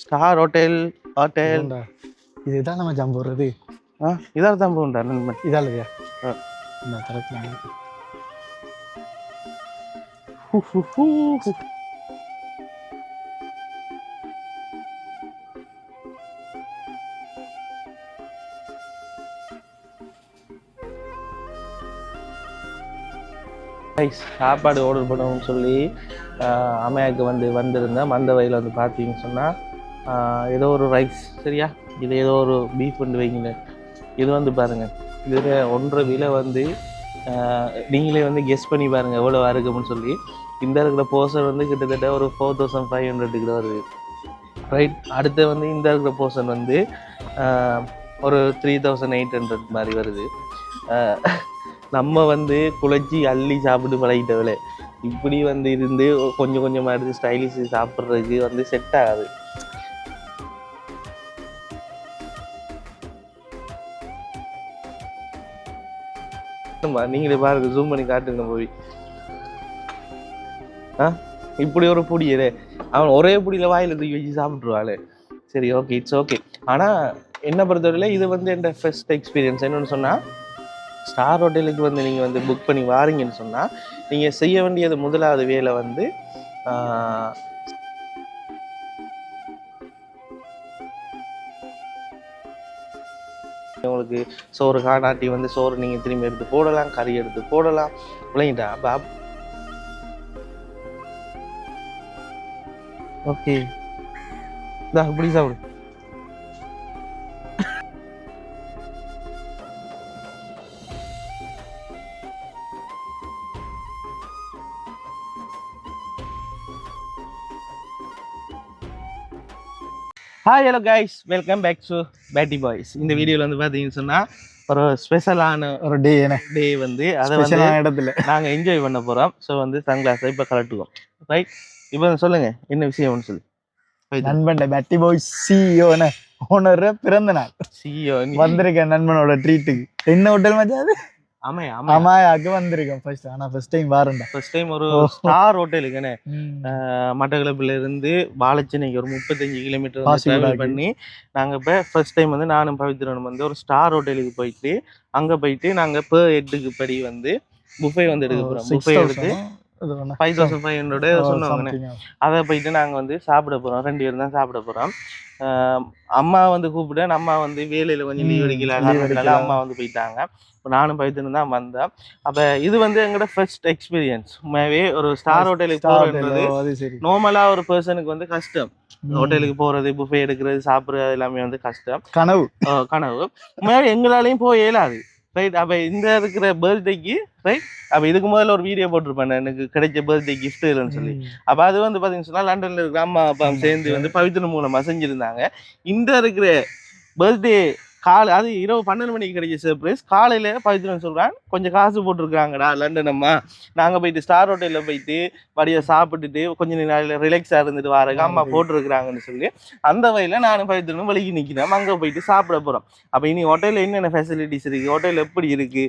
Star hotel hotel. இதுதான் நம்ம ஜம்பு வருது ஆ இதால் தான் போகுண்டா நண்பன் ஹூ, ஹூ, ஹூ. Guys, சாப்பாடு ஆர்டர் பண்ணணும்னு சொல்லி அம்மையாக்கு வந்து வந்திருந்தேன் வந்த வழியில் வந்து பார்த்தீங்கன்னு சொன்னால் ஏதோ ஒரு ரைஸ் சரியா? இது ஏதோ ஒரு பீஃப் வந்து வைங்களேன். இது வந்து பாருங்கள் இதில் ஒன்றரை விலை வந்து நீங்களே வந்து கெஸ் பண்ணி பாருங்கள் எவ்வளோ இருக்கும்னு சொல்லி. இந்த இருக்கிற போர்ஷன் வந்து கிட்டத்தட்ட ஒரு ஃபோர் தௌசண்ட் ஃபைவ் ஹண்ட்ரட் கிட்ட வருது. ரைட் அடுத்து வந்து இந்த இருக்கிற போர்ஷன் வந்து ஒரு த்ரீ தௌசண்ட் எயிட் ஹண்ட்ரட் மாதிரி வருது. நம்ம வந்து குழச்சி அள்ளி சாப்பிட்டு பழகிட்டவளே இப்படி வந்து இருந்து கொஞ்சம் கொஞ்சமாக எடுத்து ஸ்டைலிஷ் சாப்பிட்றதுக்கு வந்து செட் ஆகாது. ஆமா, நீங்களே பாருங்க ஜூம் பண்ணி காட்டுங்க போய். ஆ? இப்படி ஒரு புடியலே. அவன் ஒரே புடியில வாயில தூக்கி வச்சு சாப்பிட்ருவாளே சரி ஓகே இட்ஸ் ஓகே ஆனா என்ன பொறுத்தவரையில இது வந்து என் ஃபர்ஸ்ட் எக்ஸ்பீரியன்ஸ் என்னன்னு சொன்னா ஸ்டார் ஹோட்டலுக்கு வந்து நீங்க வந்து புக் பண்ணி வாரீங்கன்னு சொன்னா நீங்க செய்ய வேண்டியது முதலாவது வேலை வந்து உங்களுக்கு சோறு காணாட்டி வந்து சோறு நீங்கள் திரும்பி எடுத்து போடலாம் கறி எடுத்து போடலாம். விளங்கிட்டா? பாப். ஓகே. இந்தா இப்படி சாப்பிடு. Hi hello guys welcome back to Batti boys இந்த வீடியோவில் வந்து பார்த்தீங்கன்னு சொன்னால் ஒரு ஸ்பெஷலான ஒரு டே என்ன டே வந்து அதை வந்து இடத்துல. நாங்கள் என்ஜாய் பண்ண போகிறோம் ஸோ வந்து சன்கிளாஸை இப்போ கலட்டுவோம். ரைட் இப்போ சொல்லுங்கள் என்ன விஷயம்னு சொல்லி. நண்பன் பேட்டி பாய் சிஇஓ ஓனர் பிறந்த நாள். சிஇஓ வந்திருக்கேன் நண்பனோட ட்ரீட்டுக்கு என்ன ஹோட்டல் மச்சா அது? ஆமாம் ஆமாம் அமாயாக்கு வந்திருக்கேன் ஃபர்ஸ்ட் ஆனா ஃபர்ஸ்ட் டைம் வாரண்டா ஃபர்ஸ்ட் டைம் ஒரு. ஸ்டார் ஹோட்டலுக்குன்னு மட்டக்களப்பில் இருந்து வாழைச்சேனைக்கு ஒரு முப்பத்தஞ்சு கிலோமீட்டர் ட்ராவல். பண்ணி நாங்கள் இப்போ ஃபர்ஸ்ட் டைம் வந்து நானும் பவித்ரனும் வந்து ஒரு ஸ்டார் ஹோட்டலுக்கு போயிட்டு அங்கே போயிட்டு நாங்கள் per ஹெட்டுக்கு படி வந்து புஃபே வந்து எடுக்க போகிறோம் புஃபே எடுத்து ஃபைவ் தௌசண்ட் ஃபைவ் ஹண்ட்ரட் சொன்னாங்க அதை போயிட்டு நாங்கள் வந்து சாப்பிட போகிறோம் ரெண்டு பேரும் தான் சாப்பிட போகிறோம் அம்மா வந்து கூப்பிட்டேன். அம்மா வந்து வேலையில் கொஞ்சம் லீவ் எடுக்கல. அம்மா வந்து போயிட்டாங்க. இப்போ நானும் பைத்தனும் தான் வந்தேன். அப்போ இது வந்து எங்களோட ஃபர்ஸ்ட் எக்ஸ்பீரியன்ஸ் உண்மையாவே ஒரு ஸ்டார் ஹோட்டலுக்கு சரி. நார்மலாக ஒரு பர்சனுக்கு வந்து கஷ்டம். ஹோட்டலுக்கு போகிறது புஃபே எடுக்கிறது சாப்பிட்றது எல்லாமே வந்து கஷ்டம். கனவு. கனவு. உண்மையாவே எங்களாலையும் போய் இயலாது. ரைட் அப்போ இந்த இருக்கிற பர்த்டேக்கு ரைட் அப்போ இதுக்கு முதல்ல ஒரு வீடியோ போட்டிருப்பேன் எனக்கு கிடைச்ச பர்த்டே gift இல்லைன்னு சொல்லி. அப்போ அது வந்து பார்த்தீங்கன்னு சொன்னால் லண்டனில் இருக்கிற அம்மா அப்பா. சேர்ந்து வந்து பவித்திரம் மூலமாக செஞ்சுருந்தாங்க இந்த இருக்கிற பர்த்டே காலை அது இரவு பன்னெண்டு மணிக்கு கிடைச்ச சர்ப்ரைஸ் காலையில் பவித்திரம் சொல்கிறான் கொஞ்சம் காசு போட்டிருக்காங்கடா லண்டன் அம்மா நாங்கள் போயிட்டு ஸ்டார் ஹோட்டலில் போயிட்டு வடியை சாப்பிட்டுட்டு கொஞ்சம் நேரம் ரிலாக்ஸாக இருந்துட்டு வரக்கு அம்மா. போட்டிருக்கிறாங்கன்னு சொல்லி. அந்த வகையில் நானும் பவித்திரனும் வலிக்கு நிற்கிறோம் அங்கே போயிட்டு சாப்பிட போகிறோம் அப்போ இனி ஹோட்டலில் என்னென்ன ஃபெசிலிட்டிஸ் இருக்குது ஹோட்டல் எப்படி இருக்குது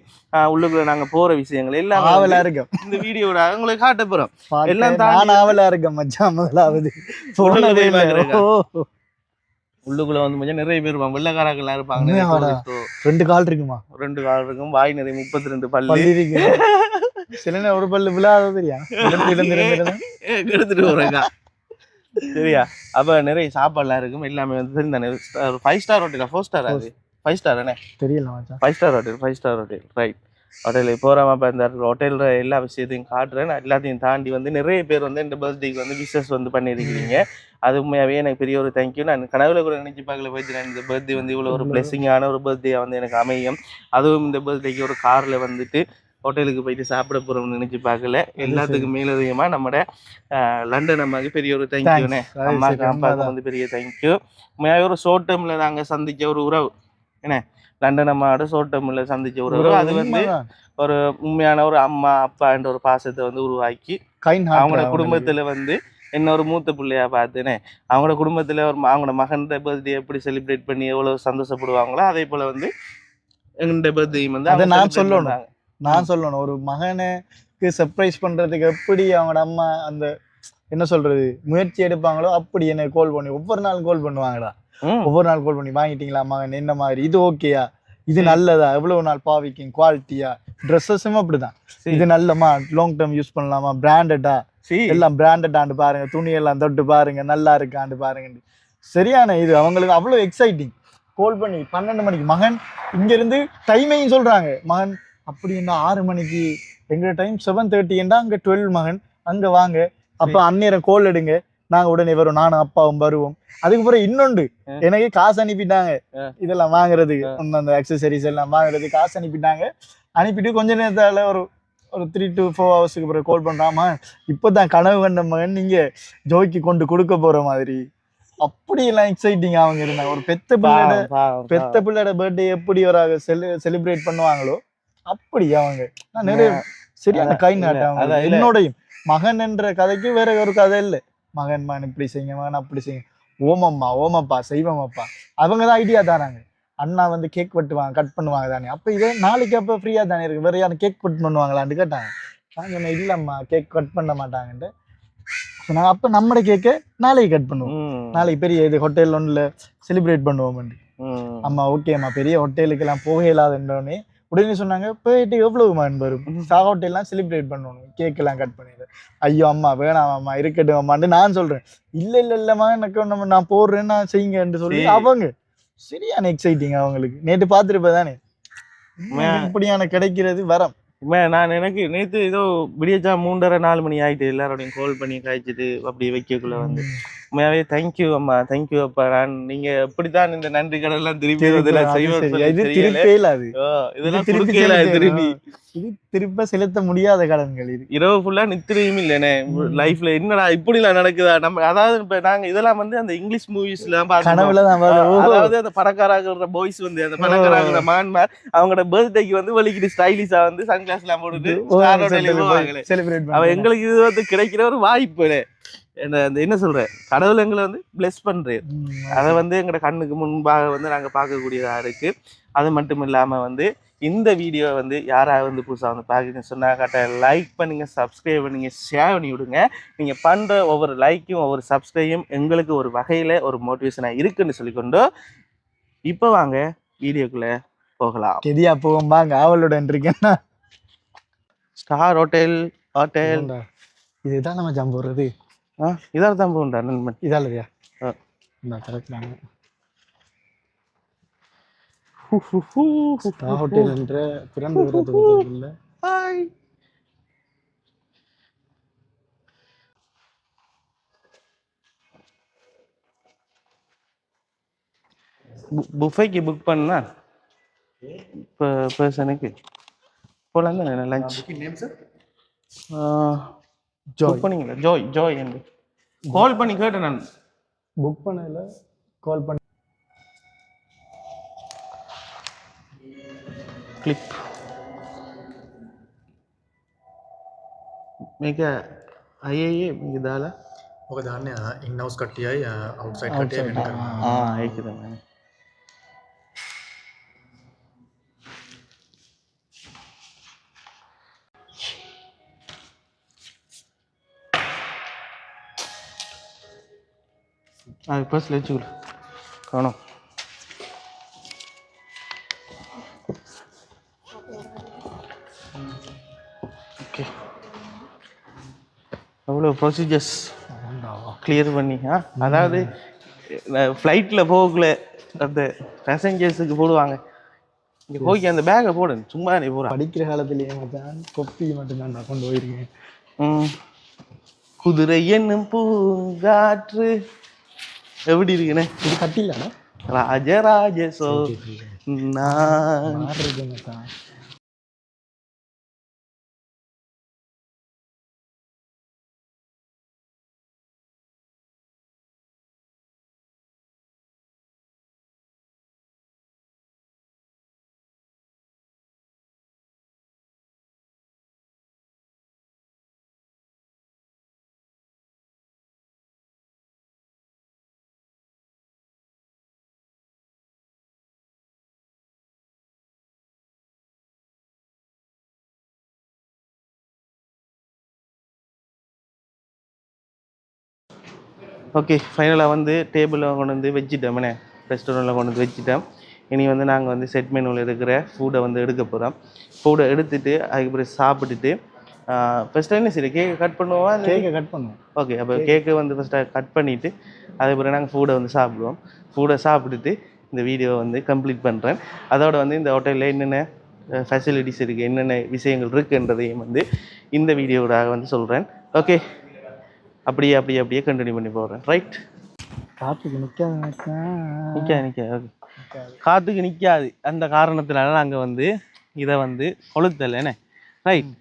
உள்ளுக்குள்ள நாங்கள் போகிற விஷயங்கள் எல்லாமே ஆவலா வந்து இருக்கேன் இந்த வீடியோட உங்களுக்கு காட்ட போகிறோம் பார்க்க எல்லாம் தாண்டி நான் ஆவலா இருக்கேன் மச்சான் முதலாவது போனதே போய் இல்லை பார்க்கறேக்கா? ஓ உள்ளுக்குள்ள வந்து கொஞ்சம் நிறைய பேர் இருப்பாங்க. வெள்ளக்காரர்கள்லாம் இருப்பாங்க. ரெண்டு கால் இருக்குமா? ரெண்டு கால் இருக்கும். வாய் நிறைய முப்பத்தி ரெண்டு பல்லு இருக்கு. சில ஒரு பல்லு விழாத தெரியா. எடுத்துட்டு போறேங்க சரியா அப்ப நிறைய சாப்பாடுலாம் இருக்கும். எல்லாமே வந்து தெரிந்தானே ஃபைவ் ஸ்டார் ஹோட்டலா ஃபோர் ஸ்டார் அது? ஃபைவ் ஸ்டார் என்ன தெரியல five star hotel five star hotel right ஹோட்டலுக்கு போகிறோம் அப்போ இந்த ஹோட்டலில் எல்லா விஷயத்தையும் காட்டுறேன். நான் எல்லாத்தையும் தாண்டி வந்து நிறைய பேர் வந்து இந்த பர்த்டேக்கு வந்து விஷஸ் வந்து பண்ணியிருக்கிறீங்க. அது உண்மையாகவே எனக்கு பெரிய ஒரு தேங்க்யூ நான் கனவுல கூட நினைச்சு பார்க்கல போயிட்டு நான் இந்த பர்த்டே வந்து இவ்வளோ ஒரு பிளெஸிங்கான ஒரு பர்த்டே வந்து எனக்கு அமையும். அதுவும் இந்த பர்த்டேக்கு ஒரு காரில் வந்துட்டு ஹோட்டலுக்கு போயிட்டு சாப்பிட போகிறோம்னு நினைச்சு பார்க்கல. எல்லாத்துக்கும் மேலதிகமாக நம்மட லண்டன் அம்மாவுக்கு பெரிய ஒரு தேங்க்யூண்ணே அம்மாவுக்கு அப்பாவுக்கு. வந்து பெரிய தேங்க்யூ உண்மையாகவே ஒரு ஷோர்ட் டேர்மில் நாங்கள் சந்திச்ச ஒரு உறவு. என்ன? லண்டன் அம்மாவோட டேர்மில் சந்திச்ச உறவு அது வந்து. ஒரு உண்மையான ஒரு அம்மா அப்பா என்ற ஒரு பாசத்தை வந்து உருவாக்கி அவங்களோட. குடும்பத்துல வந்து என்ன ஒரு மூத்த பிள்ளையா பார்த்தேனே அவங்களோட குடும்பத்துல ஒரு அவங்களோட மகன் பர்த்டே எப்படி செலிப்ரேட் பண்ணி எவ்வளவு சந்தோஷப்படுவாங்களோ அதே போல வந்து எங்களுடைய பர்த்டேயும் வந்து அதை நான் சொல்லணும். நான் சொல்லணும் ஒரு மகனுக்கு சர்ப்ரைஸ் பண்றதுக்கு எப்படி அவங்களோட அம்மா அந்த என்ன சொல்றது? முயற்சி எடுப்பாங்களோ அப்படி என்ன கால் பண்ணி ஒவ்வொரு நாள் கால் பண்ணுவாங்கடா. ஒவ்வொரு நாள் கால் பண்ணி வாங்கிட்டீங்களா மகன்? என்ன மாதிரி? இது ஓகேயா இது நல்லதா? எவ்வளவு நாள் பாவிக்கும் குவாலிட்டியா ட்ரெஸ்ஸஸும் அப்படிதான். இது நல்லமா லாங் டேர்ம் யூஸ் பண்ணலாமா? பிராண்டடா. எல்லாம் பிராண்டடாண்டு பாருங்க. துணி எல்லாம் தொட்டு பாருங்க. நல்லா இருக்காண்டு பாருங்க சரியான இது. அவங்களுக்கு அவ்வளவு எக்ஸைட்டிங் கால் பண்ணி பன்னெண்டு மணிக்கு மகன் இங்க இருந்து டைமையும் சொல்றாங்க. மகன் அப்படின்னா ஆறு மணிக்கு? எங்க டைம் செவன் தேர்ட்டின்னா அங்க டுவெல் மகன். அங்க வாங்க. அப்ப அந்நேரம் கோல் எடுங்க. நாங்க உடனே வரும் நானும் அப்பாவும் வருவோம். அதுக்கப்புறம் இன்னொன்று. ஆ. எனக்கு காசு அனுப்பிட்டாங்க. இதெல்லாம் வாங்குறதுக்கு அந்த அக்சசரிஸ் எல்லாம் வாங்குறதுக்கு காசு அனுப்பிட்டாங்க. அனுப்பிட்டு கொஞ்ச நேரத்தால ஒரு ஒரு த்ரீ டு ஃபோர் ஹவர்ஸுக்கு பிறகு கால் பண்றாமா இப்போதான் கனவு கண்ட மகன் நீங்க ஜோய்க்கு கொண்டு கொடுக்க போற மாதிரி. அப்படி எல்லாம் எக்ஸைட்டிங் அவங்க இருந்தாங்க. ஒரு பெத்த பிள்ளையோட பெத்த பிள்ளையோட பர்த்டே எப்படி ஒரு செலிப்ரேட் பண்ணுவாங்களோ அப்படி அவங்க. நான் நிறைய சரியான கை இல்ல, நாட்டு அதான் அவங்க. இல்ல. என்னோடையும். மகன் என்ற கதைக்கு வேற ஒரு கதை இல்லை. மகன் மகன் இப்படி செய்யுங்க மகன் அப்படி செய்யுங்க. ஓமம்மா ஓமப்பா செய்வமப்பா. அவங்க தான் ஐடியா தராங்க. அண்ணா வந்து கேக் வெட்டுவாங்க கட் பண்ணுவாங்க தானே. அப்ப இதே நாளைக்கு அப்ப ஃப்ரீயா தானே இருக்கு? வேற யாரும் கேக் கட் பண்ணுவாங்களான்னு கேட்டாங்க. நான் சொன்னேன் இல்லம்மா கேக் கட் பண்ண மாட்டாங்கன்ட்டு. சொன்னாங்க அப்ப நம்மட கேக்க நாளைக்கு கட் பண்ணுவோம். நாளைக்கு பெரிய இது ஹோட்டல் ஒன்றில் செலிப்ரேட் பண்ணுவோம். அம்மா ஓகேம்மா பெரிய ஹோட்டலுக்கெல்லாம் போக இல்லாதன்றோடனே உடனே சொன்னாங்க போயிட்டு எவ்வளவு மகன் வரும்? சா ஹோட்டல்லாம் செலிப்ரேட் பண்ணணும். கேக் எல்லாம் கட் பண்ணிடு. ஐயோ அம்மா வேணாம் அம்மா இருக்கட்டும் அம்மான்னு நான் சொல்றேன். இல்ல இல்ல இல்லம்மா எனக்கு நம்ம நான் போடுறேன் நான் செய்யுங்கன்னு சொல்லி. அவங்க சரியான எக்ஸைட்டிங் அவங்களுக்கு. நேற்று பார்த்துருப்ப தானே? இப்படியான கிடைக்கிறது வரம். நான் எனக்கு நேத்து ஏதோ விடியச்சா மூன்றரை நாலு மணி ஆயிட்டு எல்லாரோடையும் கால் பண்ணி காய்ச்சிட்டு அப்படி வைக்கக்குள்ள வந்து. உண்மையாவே தேங்க்யூ அம்மா தேங்க்யூ அப்பா. நான் நீங்க எப்படித்தான் இந்த நன்றி கடன்லாம் திருப்பி வந்து நான் அது செய்வேன்னு சரி. சொல்லி இது தெரியல. திருப்பே இல்ல அது. ஓ, இதெல்லாம் இது திருப்பி இது திருப்ப செலுத்த முடியாத கடன்கள் இது. இரவு ஃபுல்லா நித்திரையும் இல்லைனே. லைஃப்ல என்னடா இப்படிலாம் நடக்குதா? நம்ம அதாவது இப்ப நாங்க இதெல்லாம் வந்து அந்த இங்கிலீஷ் மூவிஸ்ல கனவுல அதாவது அந்த பணக்காராகிற பாய்ஸ் வந்து அந்த பணக்காராகிற மான்மார் அவங்களோட பர்த்டேக்கு வந்து வலிக்கிட்டு ஸ்டைலிஷா வந்து சன் கிளாஸ் எல்லாம் போட்டுட்டு அவ. எங்களுக்கு இது வந்து கிடைக்கிற ஒரு வாய்ப்பு என்ன என்ன சொல்ற கடவுள் எங்களை வந்து பிளஸ் பண்றது ம், அதை வந்து எங்களோட கண்ணுக்கு முன்பாக வந்து நாங்க பார்க்கக்கூடியதா இருக்கு. அது மட்டும் இல்லாம வந்து இந்த வீடியோ வந்து யாராவது வந்து புதுசா வந்து பார்க்குறீங்க சொன்னா கட்ட லைக் பண்ணுங்க சப்ஸ்கிரைப் பண்ணுங்க ஷேர் பண்ணி விடுங்க. நீங்க பண்ற ஒவ்வொரு லைக்கும் ஒவ்வொரு சப்ஸ்கிரையும் எங்களுக்கு ஒரு வகையில ஒரு மோட்டிவேஷனா இருக்குன்னு சொல்லிக்கொண்டு இப்போ வாங்க வீடியோக்குள்ள போகலாம். கெதியா போவோம் வாங்க ஆவலுடன் இருக்கேன். ஸ்டார் ஹோட்டல் ஹோட்டல் இதுதான் நம்ம ஜம்போடுறது ஆ இதால் தான் போகுண்டா நண்பன் இதாலயா ஹோட்டல். என்ற பிறந்து இல்ல. ஹாய் புஃபைக்கு புக் பண்ணா? இப்போ பர்சனுக்கு போலாம் தானே லஞ்ச் ஜாய் புக் பண்ணீங்களா ஜோய் ஜோய் என்று கால் பண்ணி கேட்டேன் நான் புக் பண்ணல கால் பண்ணி கிளிப் මේක අයයේ මේක දාලා ඕක දාන්න ඉන්නවස් කට්ටියයි අවුසයිට් කට්ටිය වෙන කරනවා ආ ඒක තමයි அது பர்ஸ்ல வச்சுக்கல காணோம் ஓகே அவ்வளோ ப்ரொசீஜர்ஸ் கிளியர் பண்ணி ஆ? அதாவது ஃப்ளைட்டில் போகல அந்த பேசஞ்சர்ஸுக்கு போடுவாங்க. இங்கே போய் அந்த பேக்கை போடு சும்மா நீ போகிறா படிக்கிற காலத்திலேயே மச்சான் கொப்பி மட்டும் நான் கொண்டு போயிருக்கேன். ம். குதிரை என்னும் பூங்காற்று எப்படி இருக்குண்ணே இது கட்டிலாடா ராஜராஜ சோ நான் ஓகே ஃபைனலாக வந்து டேபிளில் கொண்டு வந்து வச்சுட்டோம்ண்ணே ரெஸ்டாரண்ட்டில் கொண்டு வந்து வச்சுட்டோம். இனி வந்து நாங்கள் வந்து செட் மெனுவில் இருக்கிற ஃபுட்டை வந்து எடுக்க போகிறோம் ஃபுட்டை எடுத்துட்டு அதுக்கப்புறம் சாப்பிட்டுட்டு ஃபஸ்ட்டு என்ன சரி கேக் கட் பண்ணுவோமா? கேக்கை கட் பண்ணுவோம். ஓகே அப்போ கேக்கை வந்து ஃபஸ்ட்டு கட் பண்ணிவிட்டு அதுக்கப்புறம் நாங்கள் ஃபுட்டை வந்து சாப்பிடுவோம். ஃபுட்டை சாப்பிட்டுட்டு இந்த வீடியோவை வந்து கம்ப்ளீட் பண்ணுறேன் அதோட வந்து இந்த ஹோட்டலில் என்னென்ன ஃபெசிலிட்டிஸ் இருக்குது என்னென்ன விஷயங்கள் இருக்குன்றதையும் வந்து இந்த வீடியோவோட வந்து சொல்கிறேன் ஓகே அப்படியே அப்படியே அப்படியே கண்டினியூ பண்ணி போடுறேன். ரைட் காற்றுக்கு நிற்காது நிற்க நிற்க ஓகே காற்றுக்கு நிற்காது அந்த காரணத்தினால நாங்கள் வந்து இதை வந்து கொளுத்தலைண்ணே ரைட்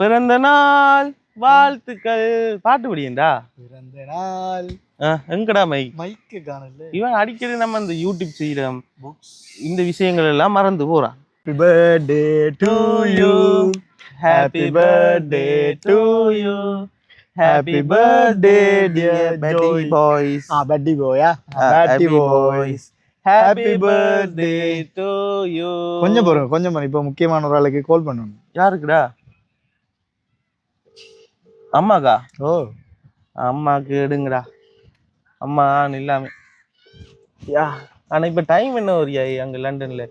பிறந்த நாள் வாழ்த்துக்கள். பாட்டு படியண்டா? பிறந்த நாள். எங்கடா மை? மைக்கு காணல. இவன் அடிக்கடி நம்ம இந்த யூடியூப் செய்கிறோம் இந்த விஷயங்கள் எல்லாம் மறந்து போறான். Happy birthday to you happy birthday to you happy birthday dear Batti boys ah Batti boys Happy Batti boys happy birthday to you கொஞ்சம் போறோம் கொஞ்சம் போறோம் இப்போ முக்கியமான ஒரு ஆளுக்கு கால் பண்ணணும். யாருக்குடா? அம்மாக்கா? ஓ. அம்மாக்கு எடுங்கடா. அம்மா இல்லாம யா ஆனா இப்ப டைம் என்ன வரியா அங்க லண்டன்ல?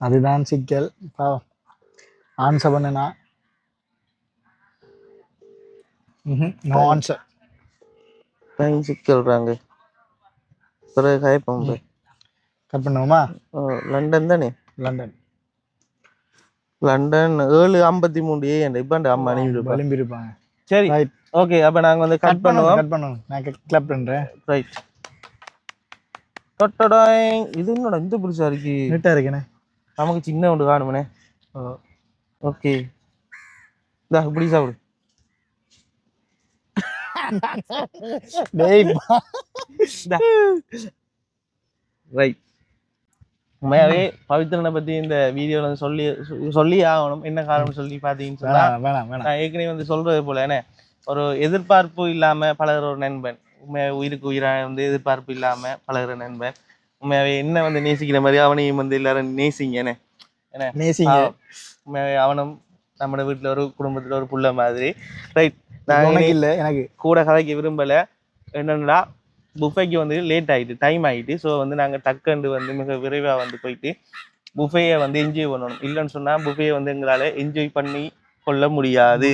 அதுதான் சிக்கல். ஆன்சர் பண்ணுனா நோ ஆன்சர் டைம் சிக்கல்றாங்க பிறகு காய்ப்போம் போய். கட் பண்ணுவோமா? லண்டன் தானே? லண்டன் லண்டன் ஏழு ஐம்பத்தி மூணு ஏன் இப்ப அம்மா அனுப்பிடுப்பா விளம்பி இருப்பாங்க சரி ரைட் ஓகே அப்ப நாங்க வந்து கட் பண்ணுவோம். கட் பண்ணுவோம் நான் கிளப் ரைட் இது என்னடா இந்த புதுசா இருக்கு? நீட்டா இருக்கேனே. நமக்கு சின்ன ஒன்று காணுமனே. ஓகே இந்தா இப்படி சாப்பிடு. டேய் ரைட் உண்மையாவே பவித்ரனை பத்தி இந்த வீடியோல வந்து சொல்லி சொல்லி ஆகணும். என்ன காரணம் சொல்லி பாத்தீங்கன்னு சொன்னா வேணாம் வேணாம் வேணாம். நான் ஏற்கனவே வந்து சொல்றது போல என்ன ஒரு எதிர்பார்ப்பு இல்லாம பழகுற ஒரு நண்பன். உண்மையா உயிருக்கு உயிரா வந்து எதிர்பார்ப்பு இல்லாம பழகுற நண்பன். உண்மையாவே என்ன வந்து நேசிக்கிற மாதிரி அவனையும் வந்து எல்லாரும் நேசிங்க என்ன? என்ன? நேசிங்க. உண்மையாவே அவனும் நம்ம வீட்டுல ஒரு குடும்பத்துல ஒரு புள்ள மாதிரி. ரைட் நான் இல்ல எனக்கு கூட கதைக்க விரும்பல. என்னன்னா புஃபேக்கு வந்து லேட் ஆயிட்டு டைம் ஆயிட்டு. ஸோ வந்து நாங்க டக்குண்டு வந்து மிக விரைவா வந்து போயிட்டு புஃபேயை வந்து என்ஜாய் பண்ணணும். இல்லைன்னு சொன்னா புஃபேயை வந்து எங்களால என்ஜாய் பண்ணி கொள்ள முடியாது.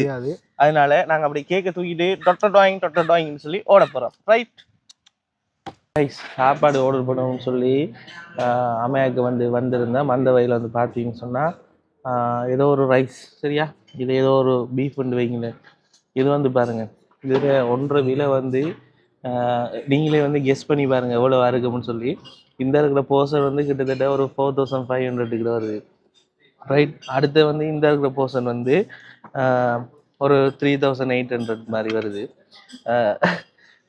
அதனால நாங்க அப்படி கேக்க தூக்கிட்டு டொட்ட டாயிங் டொட்ட டாயிங்னு சொல்லி ஓட போறோம். ரைட் ரைஸ் சாப்பாடு ஆர்டர் பண்ணணும்னு சொல்லி அம்மையாக்கு வந்து வந்திருந்தேன் மந்த வயலில் வந்து பார்த்தீங்கன்னு சொன்னால் ஏதோ ஒரு ரைஸ் சரியா? இது ஏதோ ஒரு பீஃப் வந்து வைங்களேன். இது வந்து பாருங்க. இதில் ஒன்றரை விலை வந்து நீங்களே வந்து கெஸ் பண்ணி பாருங்க எவ்வளோ இருக்கும்னு சொல்லி. இந்த இருக்கிற போர்ஷன் வந்து கிட்டத்தட்ட ஒரு ஃபோர் தௌசண்ட் ஃபைவ் ஹண்ட்ரட் கிட்ட வருது. ரைட் அடுத்து வந்து இந்த இருக்கிற போர்ஷன் வந்து ஒரு த்ரீ தௌசண்ட் எயிட் ஹண்ட்ரட் மாதிரி வருது.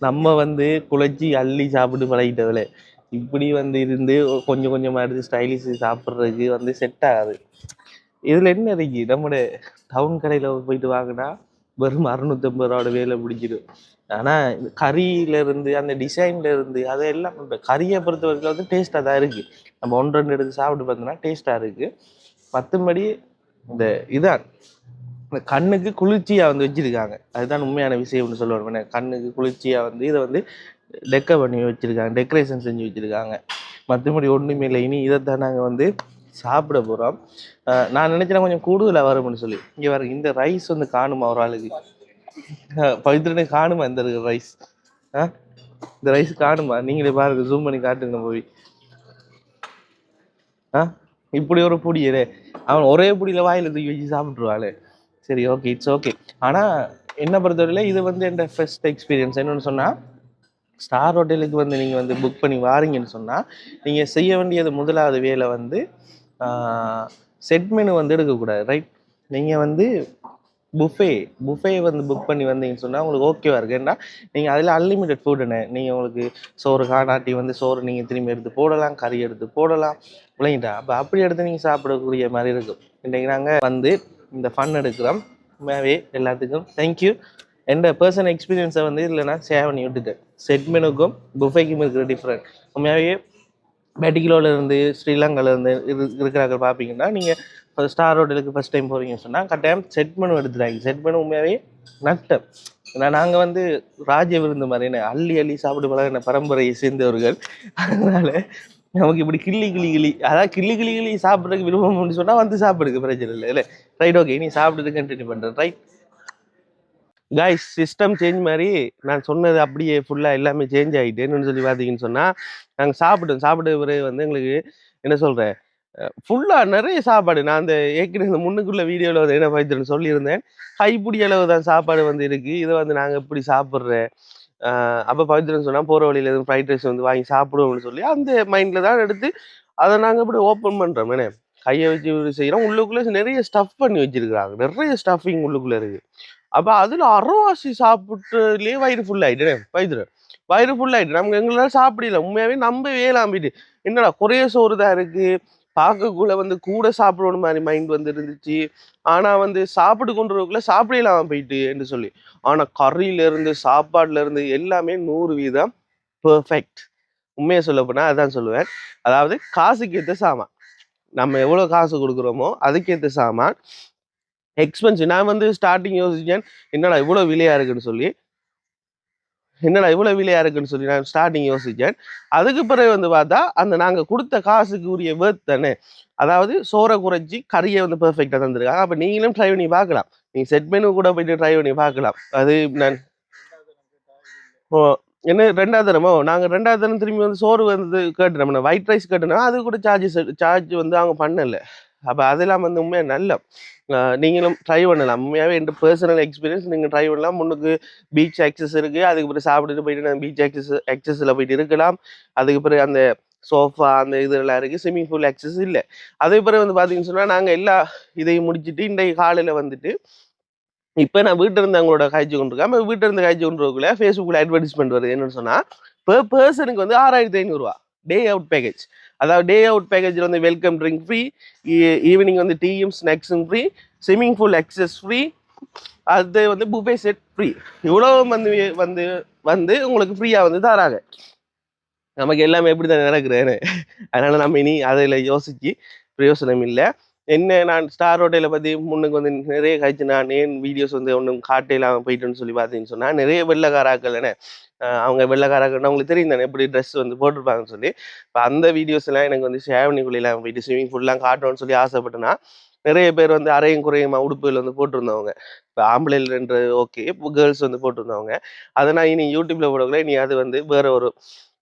நம்ம வந்து குழச்சி அள்ளி சாப்பிட்டு பழகிட்டதில்ல இப்படி வந்து இருந்து கொஞ்சம் கொஞ்சமாக எடுத்து ஸ்டைலிஷ் சாப்பிட்றதுக்கு வந்து செட் ஆகாது. இதில் என்ன இருக்கு? நம்மளோட டவுன் கடையில் போயிட்டு வாங்கினா வெறும் அறுநூத்தம்பது ரூபாவோட வேலை பிடிச்சிடும் ஆனால் கறியில இருந்து அந்த டிசைன்லேருந்து அதெல்லாம் இப்போ கறியை பொறுத்த வரைக்கும் வந்து டேஸ்ட்டாக தான் இருக்குது நம்ம ஒன்று ரெண்டு எடுத்து சாப்பிட்டு பார்த்தோம்னா டேஸ்ட்டாக இருக்குது மற்றபடி இந்த இதான். இந்த கண்ணுக்கு குளிர்ச்சியாக வந்து வச்சுருக்காங்க. அதுதான் உண்மையான விஷயம்னு சொல்லுவாங்க கண்ணுக்கு குளிர்ச்சியாக வந்து இதை வந்து டெக்க பண்ணி வச்சுருக்காங்க. டெக்கரேஷன் செஞ்சு வச்சுருக்காங்க. மற்றபடி ஒன்றுமே இல்லை. இனி இதைத்தான் நாங்கள் வந்து சாப்பிட போகிறோம் நான் நினைச்சேன் கொஞ்சம் கூடுதலாக வரும்னு சொல்லி. இங்கே வர இந்த ரைஸ் வந்து காணுமா ஒரு ஆளுக்கு? பவித்ரனே காணுமா இந்த ரைஸ் ஆ இந்த ரைஸ் காணுமா? நீங்களே பாருங்க ஜூம் பண்ணி காட்டுங்க போய். ஆ இப்படி ஒரு பொடியலே அவன் ஒரே பொடியில் வாயில் தூக்கி வச்சு சாப்பிட்ருவாளே சரி ஓகே இட்ஸ் ஓகே ஆனால் என்ன பொறுத்தவரையில இது வந்து என் ஃபர்ஸ்ட் எக்ஸ்பீரியன்ஸ் என்னென்னு சொன்னால் ஸ்டார் ஹோட்டலுக்கு வந்து நீங்கள் வந்து புக் பண்ணி வாரீங்கன்னு சொன்னால் நீங்கள் செய்ய வேண்டியது முதலாவது வேலை வந்து செட் மெனு வந்து எடுக்கக்கூடாது ரைட் நீங்கள் வந்து புஃபே புஃபே வந்து புக் பண்ணி வந்தீங்கன்னு சொன்னால் உங்களுக்கு ஓகேவா இருக்குது ஏன்னா நீங்கள் அதில் அன்லிமிட்டெட் ஃபுட்டுண்ணே நீங்கள் உங்களுக்கு சோறு காணாட்டி வந்து சோறு நீங்கள் திரும்பி எடுத்து போடலாம் கறி எடுத்து போடலாம் விளங்கிட்டா அப்போ அப்படி எடுத்து நீங்கள் சாப்பிடக்கூடிய மாதிரி இருக்கும். இன்றைக்கி நாங்கள் வந்து இந்த ஃபன் எடுக்கிறோம். உண்மையாவே எல்லாத்துக்கும் தேங்க்யூ எந்த பர்சனல் எக்ஸ்பீரியன்ஸை வந்து இல்லைன்னா சேவ் ஷேர் பண்ணி விட்டுட்டேன். செட்மெனுக்கும் புஃபேக்கும் இருக்கிற டிஃப்ரெண்ட் உண்மையாகவே பெட்டிகிலோல ஸ்ரீலங்காலேருந்து இரு- இருக்கிறாங்க பார்ப்பீங்கன்னா நீங்கள் ஸ்டார் ஹோட்டலுக்கு ஃபஸ்ட் டைம் போறீங்கன்னு சொன்னால் கட்டாயம் செட் மெனு எடுத்துட்டாங்க செட் மெனு உண்மையாகவே நட்டம் ஏன்னா நாங்கள் வந்து ராஜ விருந்து மாதிரி அள்ளி அள்ளி சாப்பிட்டு பழகின பரம்பரையை சேர்ந்தவர்கள். அதனால் நமக்கு இப்படி கிள்ளி கிளி கிளி அதாவது கிள்ளி கிளி கிளி சாப்பிட்றதுக்கு விருப்பம்னு சொன்னால் வந்து சாப்பிடுக்கு பிரச்சனை இல்லை இல்லை? ரைட் ஓகே நீ சாப்பிட்டுட்டு கண்டினியூ பண்ணுறேன் ரைட் காய்ஸ் சிஸ்டம் சேஞ்ச் மாதிரி நான் சொன்னது அப்படியே ஃபுல்லாக எல்லாமே சேஞ்ச் ஆகிட்டேன்னு சொல்லி பார்த்தீங்கன்னு சொன்னால் நாங்கள் சாப்பிட்டோம் சாப்பிட்ட பிறகு வந்து எங்களுக்கு என்ன சொல்கிறேன் ஃபுல்லாக நிறைய சாப்பாடு. நான் அந்த ஏற்கனவே இந்த முன்னுக்குள்ள வீடியோவில் வந்து என்ன பார்த்துன்னு சொல்லியிருந்தேன். கைப்பிடி அளவு தான் சாப்பாடு வந்து இருக்குது இதை வந்து நாங்கள் எப்படி சாப்பிட்றேன் அப்போ பவித்ரன் சொன்னால் போகிற வழியில் எதுவும் ஃப்ரைட் ரைஸ் வந்து வாங்கி சாப்பிடுவோம்னு சொல்லி அந்த மைண்டில் தான் எடுத்து அதை நாங்கள் இப்படி ஓப்பன் பண்ணுறோம் என்ன? கையை வச்சு செய்கிறோம் உள்ளுக்குள்ளே நிறைய ஸ்டஃப் பண்ணி வச்சிருக்கிறாங்க. நிறைய ஸ்டஃபிங் உள்ளுக்குள்ளே இருக்குது அப்போ அதில் அரவாசி சாப்பிட்டுலேயே வயிறு ஃபுல் ஆகிட்டேன் பவித்ரன் வயிறு ஃபுல் ஆகிட்டு நமக்கு எங்களால் சாப்பிடல. உண்மையாகவே நம்பவே வேலாம்பிட்டு என்னடா குறைய சோறு தான் இருக்குது பார்க்கக்குள்ள வந்து கூட சாப்பிடணும் மாதிரி மைண்ட் வந்து இருந்துச்சு ஆனால் வந்து சாப்பிட்டு கொண்டுறதுக்குள்ள சாப்பிடலாம் போயிட்டு என்று சொல்லி. ஆனால் கறியிலேருந்து சாப்பாடுலேருந்து இருந்து எல்லாமே நூறு வீதம் பெர்ஃபெக்ட் உண்மையை சொல்ல போனால் அதான் சொல்லுவேன். அதாவது காசுக்கு ஏற்ற சாமான். நம்ம எவ்வளோ காசு கொடுக்குறோமோ அதுக்கேற்ற சாமான். எக்ஸ்பென்சிவ் நான் வந்து ஸ்டார்டிங் யோசிச்சேன் என்னடா இவ்வளோ விலையா இருக்குன்னு சொல்லி? என்னடா இவ்வளோ விலையா இருக்குன்னு சொல்லி? நான் ஸ்டார்டிங் யோசித்தேன் அதுக்கு பிறகு வந்து பார்த்தா அந்த நாங்கள் கொடுத்த காசுக்கு உரிய வேர்த் தானே? அதாவது சோறை குறைச்சி கறியை வந்து பெர்ஃபெக்டாக தந்துருக்காங்க. அப்போ நீங்களும் ட்ரை பண்ணி பார்க்கலாம். நீங்கள் செட் மெனு கூட போயிட்டு ட்ரை பண்ணி பார்க்கலாம். அது நான் ஓ என்ன ரெண்டாவது தரமோ? நாங்கள் ரெண்டாவது தரம் திரும்பி வந்து சோறு வந்து கேட்டுனோம் நம்ம ஒயிட் ரைஸ் கேட்டோம்னா அது கூட சார்ஜஸ் சார்ஜ் வந்து அவங்க பண்ணலை. அப்போ அதெல்லாம் வந்து உண்மையாக நல்ல நீங்களும் ட்ரை பண்ணலாம். உண்மையாகவே என் பர்சனல் எக்ஸ்பீரியன்ஸ் நீங்கள் ட்ரை பண்ணலாம். முன்னுக்கு பீச் ஆக்சஸ் இருக்குது அதுக்கு பிறகு சாப்பிட்டுட்டு போயிட்டு நான் பீச் ஆக்சஸ் ஆக்சஸில் போயிட்டு இருக்கலாம். அதுக்கு பிறகு அந்த சோஃபா அந்த இதெல்லாம் இருக்குது ஸ்விம்மிங் பூல் ஆக்சஸ் இல்லை. அதே பிறகு வந்து பார்த்தீங்கன்னு சொன்னால் நாங்கள் எல்லா இதையும் முடிச்சுட்டு இன்றைக்கு காலையில் வந்துட்டு இப்போ நான் வீட்டில் இருந்து அவங்களோட காய்ச்சி கொண்டிருக்கேன். வீட்டில் இருந்து காய்ச்சி கொண்டிருக்கக்குள்ள ஃபேஸ்புக்கில் அட்வர்டைஸ்மெண்ட் வருது. என்னன்னு சொன்னால் per பர்சனுக்கு வந்து ஆறாயிரத்தி ஐநூறுரூவா டே அவுட் பேக்கேஜ் அதாவது டே அவுட் பேக்கேஜில் வந்து வெல்கம் ட்ரிங்க் ஃப்ரீ ஈவினிங் வந்து டீயும் ஸ்நாக்ஸும் free swimming pool access free அது வந்து புஃபே செட் ஃப்ரீ இவ்வளோ வந்து வந்து வந்து உங்களுக்கு ஃப்ரீயாக வந்து தராங்க. நமக்கு எல்லாமே எப்படி தான் நடக்கிறேன்னு அதனால் நம்ம இனி அதில் யோசிச்சு பிரயோசனம் இல்லை. என்ன நான் ஸ்டார் ஹோட்டலை பற்றி முன்னுக்கு வந்து நிறைய கழிச்சு நான் ஏன் வீடியோஸ் வந்து ஒன்றும் காட்டையிலாம போயிட்டுன்னு சொல்லி பார்த்தீங்கன்னு சொன்னால் நிறைய வெள்ளக்காராக்கள் என்ன அவங்க வெள்ளக்காராக்கள் அவங்களுக்கு தெரியும் தானே எப்படி ட்ரெஸ் வந்து போட்டிருப்பாங்கன்னு சொல்லி. இப்போ அந்த வீடியோஸ் எல்லாம் எனக்கு வந்து சேவனிக்குள்ளெல்லாம் போயிட்டு ஸ்விம்மிங் ஃபுல்லாம் காட்டணும்னு சொல்லி ஆசைப்பட்டேன்னா நிறைய பேர் வந்து அரையும் குறையுமா உடுப்புகள் வந்து போட்டிருந்தவங்க. இப்போ ஆம்பளைன்றது ஓகே இப்போ கேர்ள்ஸ் வந்து போட்டிருந்தவங்க. அதை நான் இனி யூடியூப்ல போடக்குள்ள நீ அது வந்து வேற ஒரு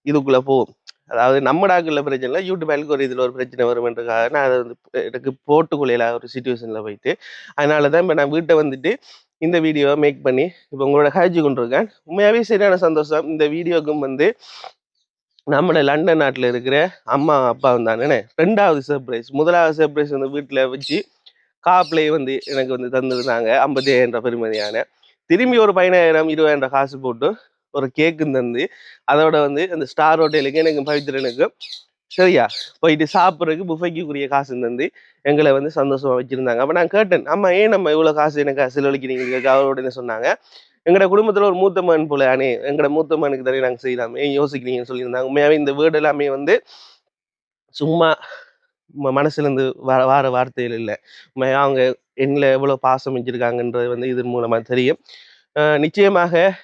இதுக்குள்ளே போகும். அதாவது நம்ம டாக்குள்ள பிரச்சனை இல்லை யூடியூப் ஒரு இதில் ஒரு பிரச்சனை வருமென்றதுக்காக நான் அதை வந்து எனக்கு போட்டுக்கொள்ளையில ஒரு சுச்சுவேஷனில் போயிட்டு. அதனால தான் இப்போ நான் வீட்டை வந்துட்டு இந்த வீடியோவை மேக் பண்ணி இப்போ உங்களோட காய்ச்சி கொண்டிருக்கேன் உண்மையாகவே சரியான சந்தோஷம். இந்த வீடியோக்கும் வந்து நம்மளை லண்டன் நாட்டில் இருக்கிற அம்மா அப்பா வந்தானே ரெண்டாவது சர்ப்ரைஸ் முதலாவது சர்ப்ரைஸ் வந்து வீட்டில் வச்சு காப்பிலே வந்து எனக்கு வந்து தந்திருந்தாங்க. ஐம்பத்தி ஐயாயிரம் பெருமதியான திரும்பி ஒரு பதினாயிரம் இருபதாயிரம் காசு போட்டு ஒரு கேக்கும் தந்து அதோட வந்து அந்த ஸ்டார் ஹோட்டலுக்கு எனக்கு பவித்ரனுக்கு சரியா? போயிட்டு சாப்பிட்றதுக்கு புஃபைக்குரிய காசு தந்து எங்களை வந்து சந்தோஷமா வச்சிருந்தாங்க. அப்போ நான் கேட்டேன் அம்மா ஏன் நம்ம இவ்வளோ காசு எனக்கு செலவழிக்கிறீங்க அவரோட என்ன சொன்னாங்க எங்களோட குடும்பத்தில் ஒரு மூத்த மகன் போல அணே. எங்களோட மூத்த மகனுக்கு தானே நாங்கள் செய்யலாம். ஏன் யோசிக்கிறீங்கன்னு சொல்லியிருந்தாங்க. உண்மையாகவே இந்த வேர்டு எல்லாமே வந்து சும்மா ம- வர வார வார்த்தைகள் இல்லை. உண்மையாக அவங்க என்னில் எவ்வளோ பாசம் வச்சிருக்காங்கன்றது வந்து இதன் மூலமாக தெரியும். நிச்சயமாக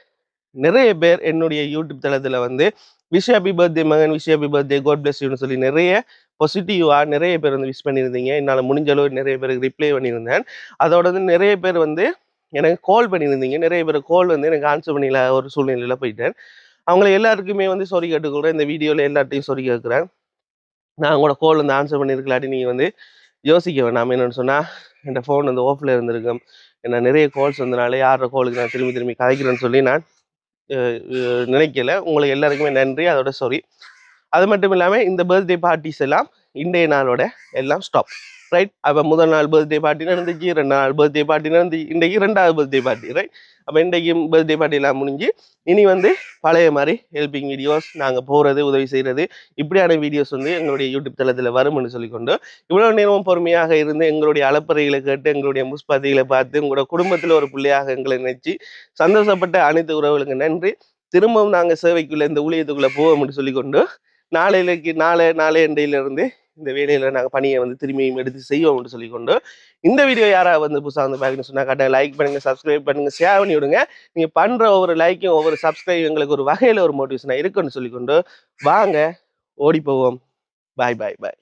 நிறைய பேர் என்னுடைய யூடியூப் தளத்தில் வந்து விஷ் ஹாப்பி பர்த்டே மகன் wish happy birthday God bless யூன்னு சொல்லி நிறைய பாசிட்டிவாக நிறைய பேர் வந்து விஷ் பண்ணியிருந்தீங்க. என்னால் முடிஞ்ச அளவு நிறைய பேருக்கு ரிப்ளை பண்ணியிருந்தேன். அதோட வந்து நிறைய பேர் வந்து எனக்கு கால் பண்ணியிருந்தீங்க. நிறைய பேர் கால் வந்து எனக்கு ஆன்சர் பண்ணில ஒரு சூழ்நிலையில் போயிட்டேன். அவங்கள எல்லாருக்குமே வந்து சொறி கேட்டுக்கொள்கிறேன் இந்த வீடியோவில் எல்லார்ட்டையும் சொறி கேட்குறேன். நான் உங்களோட கால் வந்து ஆன்சர் பண்ணியிருக்கலாட்டி நீங்கள் வந்து யோசிக்க வேண்டாம் என்னென்னு சொன்னால் என் ஃபோன் வந்து ஓஃபில் இருந்திருக்கும் என்ன நிறைய கால்ஸ் வந்தனால யாரோட காலுக்கு நான் திரும்பி திரும்பி கதைக்கிறேன்னு சொல்லி நான் நினைக்கல. உங்களுக்கு எல்லாருக்குமே நன்றி. அதோட சாரி அது மட்டும் இல்லாமல் இந்த பர்த்டே பார்ட்டிஸ் எல்லாம் இன்றைய நாளோட எல்லாம் ஸ்டாப் ரைட் அப்போ முதல் நாள் பர்த்டே பார்ட்டி நடந்துச்சு ரெண்டு நாள் பர்த்டே பார்ட்டி நடந்து இன்றைக்கு ரெண்டாவது பர்த்டே பார்ட்டி ரைட் அப்போ இன்றைக்கும் பர்த்டே பார்ட்டிலாம் முடிஞ்சு இனி வந்து பழைய மாதிரி ஹெல்பிங் வீடியோஸ் நாங்கள் போகிறது உதவி செய்கிறது இப்படியான வீடியோஸ் வந்து எங்களுடைய யூடியூப் தளத்தில் வரும்னு சொல்லிக்கொண்டு இவ்வளோ நேரமும் பொறுமையாக இருந்து எங்களுடைய அலப்பறைகளை கேட்டு எங்களுடைய முஸ்பாத்திகளை பார்த்து உங்களோட குடும்பத்தில் ஒரு பிள்ளையாக எங்களை நினைச்சு சந்தோஷப்பட்ட அனைத்து உறவுகளுக்கு நன்றி. திரும்பவும் நாங்கள் சேவைக்குள்ளே இந்த ஊழியத்துக்குள்ளே போவோம்னு சொல்லிக்கொண்டு நாளையிலக்கு நாளை நாளை இருந்து இந்த வேலையில் நாங்கள் பணியை வந்து திரும்பியும் எடுத்து செய்வோம்னு சொல்லிக்கொண்டு இந்த வீடியோ யாராவது வந்து புதுசாக வந்து பார்க்கணும்னு சொன்னால் கட்டாயம் லைக் பண்ணுங்கள் சப்ஸ்கிரைப் பண்ணுங்கள் ஷேர் பண்ணி விடுங்க. நீங்கள் பண்ணுற ஒவ்வொரு லைக்கும் ஒவ்வொரு சப்ஸ்கிரைப் எங்களுக்கு ஒரு வகையில் ஒரு மோட்டிவேஷனாக இருக்குன்னு சொல்லிக்கொண்டு வாங்க ஓடி போவோம். பாய் பாய் பாய்